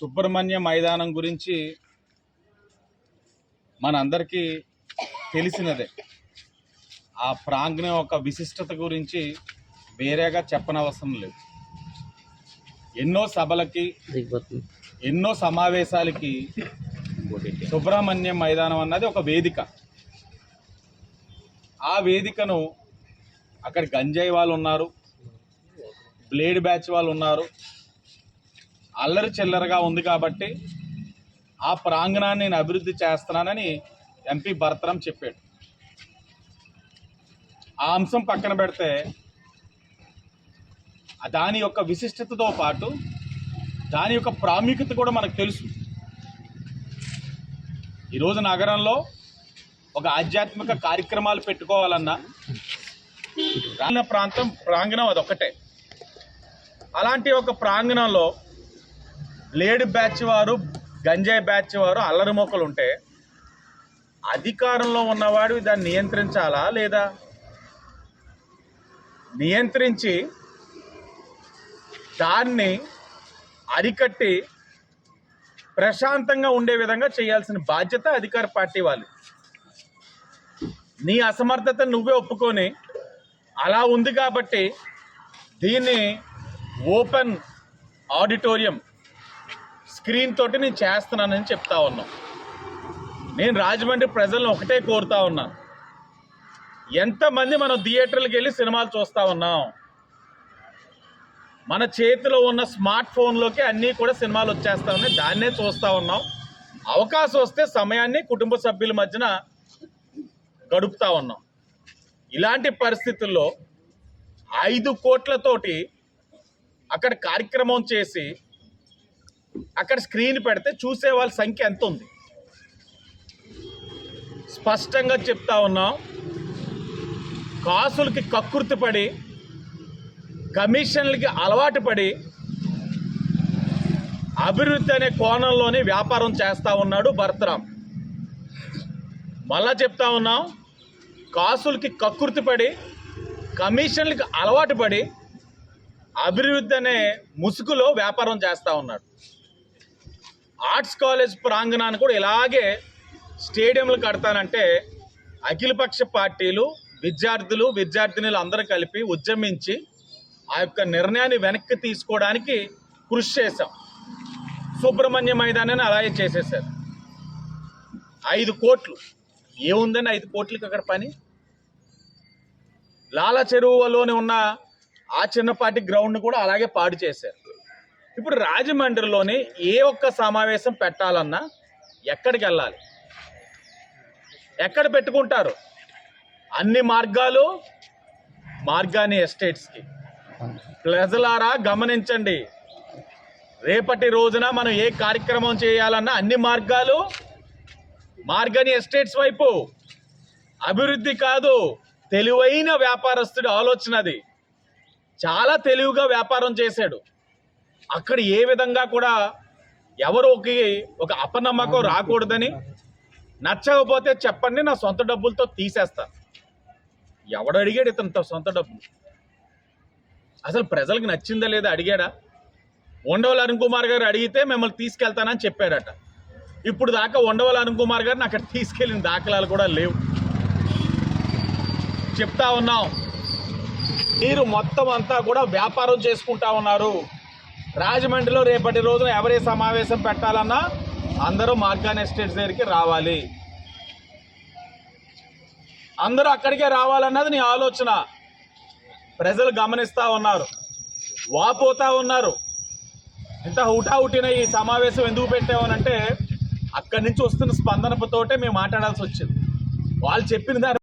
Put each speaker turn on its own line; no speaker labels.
సుబ్రహ్మణ్య మైదానం గురించి మనందరికీ తెలిసినదే. ఆ ప్రాంగణం యొక్క విశిష్టత గురించి వేరేగా చెప్పనవసరం లేదు. ఎన్నో సభలకి ఎన్నో సమావేశాలకి సుబ్రహ్మణ్యం మైదానం అన్నది ఒక వేదిక. ఆ వేదికను అక్కడ గంజాయి వాళ్ళు ఉన్నారు బ్లేడ్ బ్యాచ్ వాళ్ళు ఉన్నారు. అల్లరి చిల్లరగా ఉంది కాబట్టి ఆ ప్రాంగణాన్ని నేను అభివృద్ధి చేస్తున్నానని ఎంపీ భరతరం చెప్పాడు. ఆ అంశం పక్కన పెడితే దాని యొక్క విశిష్టతతో పాటు దాని యొక్క ప్రాముఖ్యత కూడా మనకు తెలుసు. ఈరోజు నగరంలో ఒక ఆధ్యాత్మిక కార్యక్రమాలు పెట్టుకోవాలన్నా రాలిన ప్రాంతం ప్రాంగణం అదొక్కటే. అలాంటి ఒక ప్రాంగణంలో లేడ్ బ్యాచ్ వారు గంజాయి బ్యాచ్ వారు అల్లరి మొక్కలు ఉంటే అధికారంలో ఉన్నవాడు దాన్ని నియంత్రించాలా లేదా? నియంత్రించి దాన్ని అరికట్టి ప్రశాంతంగా ఉండే విధంగా చేయాల్సిన బాధ్యత అధికార పార్టీ వాళ్ళు నీ అసమర్థత నువ్వే ఒప్పుకొని అలా ఉంది కాబట్టి దీన్ని ఓపెన్ ఆడిటోరియం స్క్రీన్ తోటి నేను చేస్తున్నానని చెప్తా ఉన్నాం. నేను రాజమండ్రి ప్రజలను ఒకటే కోరుతా ఉన్నాను ఎంతమంది మనం థియేటర్లకు వెళ్ళి సినిమాలు చూస్తూ ఉన్నాం. మన చేతిలో ఉన్న స్మార్ట్ ఫోన్లోకి అన్నీ కూడా సినిమాలు వచ్చేస్తా ఉన్నాయి. దాన్నే చూస్తూ ఉన్నాం. అవకాశం వస్తే సమయాన్ని కుటుంబ సభ్యుల మధ్యన గడుపుతా ఉన్నాం. ఇలాంటి పరిస్థితుల్లో ఐదు కోట్లతోటి అక్కడ కార్యక్రమం చేసి అక్కడ స్క్రీన్ పెడితే చూసే వాళ్ళ సంఖ్య ఎంత ఉంది? స్పష్టంగా చెప్తా ఉన్నాం. కాసులకి కక్కుర్తి పడి కమిషన్లకి అలవాటు పడి అభివృద్ధి అనే కోణంలోనే వ్యాపారం చేస్తూ ఉన్నాడు భరతరాం మళ్ళా చెప్తా ఉన్నాం కాసులకి కక్కుర్తి పడి కమిషన్లకి అలవాటు పడి అభివృద్ధి అనే ముసుగులో వ్యాపారం చేస్తూ ఉన్నాడు. ఆర్ట్స్ కాలేజ్ ప్రాంగణాన్ని కూడా ఇలాగే స్టేడియంలు కడతానంటే అఖిలపక్ష పార్టీలు విద్యార్థులు విద్యార్థినులు అందరూ కలిపి ఉద్యమించి ఆ యొక్క నిర్ణయాన్ని వెనక్కి తీసుకోవడానికి కృషి చేశాం. సుబ్రహ్మణ్య మైదానాన్ని అలాగే చేసేసారు ఐదు కోట్లు. ఏముందని ఐదు కోట్లకి అక్కడ పని? లాల చెరువులోనే ఉన్న ఆ చిన్నపాటి గ్రౌండ్ కూడా అలాగే పాడు చేశారు. ఇప్పుడు రాజమండ్రిలోని ఏ ఒక్క సమావేశం పెట్టాలన్నా ఎక్కడికి వెళ్ళాలి? ఎక్కడ పెట్టుకుంటారు? అన్ని మార్గాలు మార్గాని ఎస్టేట్స్కి. ప్రజలారా గమనించండి. రేపటి రోజున మనం ఏ కార్యక్రమం చేయాలన్నా అన్ని మార్గాలు మార్గాని ఎస్టేట్స్ వైపు. అభివృద్ధి కాదు తెలివైన వ్యాపారస్తుడి ఆలోచన అది చాలా తెలివిగా వ్యాపారం చేశాడు. అక్కడ ఏ విధంగా కూడా ఎవరోకి ఒక అపనమ్మకం రాకూడదని నచ్చకపోతే చెప్పండి నా సొంత డబ్బులతో తీసేస్తా. ఎవడు అడిగాడు ఇతనితో సొంత డబ్బులు? అసలు ప్రజలకు నచ్చిందా లేదా అడిగాడా? ఉండవల్లి అరుణ్ కుమార్ గారు అడిగితే మిమ్మల్ని తీసుకెళ్తానని చెప్పాడట. ఇప్పుడు దాకా ఉండవల్లి అరుణ్ కుమార్ గారిని అక్కడ తీసుకెళ్ళిన దాఖలాలు కూడా లేవు. చెప్తా ఉన్నాం. మీరు మొత్తం అంతా కూడా వ్యాపారం చేసుకుంటా ఉన్నారు. రాజమండ్రిలో రేపటి రోజున ఎవరే సమావేశం పెట్టాలన్నా అందరూ మార్గాన్ ఎస్టేట్స్ దగ్గరికి రావాలి. అందరూ అక్కడికే రావాలన్నది నీ ఆలోచన. ప్రజలు గమనిస్తూ ఉన్నారు. వాపోతా ఉన్నారు. ఇంత హుటాహుటిన ఈ సమావేశం ఎందుకు పెట్టామనంటే అక్కడి నుంచి వస్తున్న స్పందనతోటే మేము మాట్లాడాల్సి వచ్చింది. వాళ్ళు చెప్పిన దాని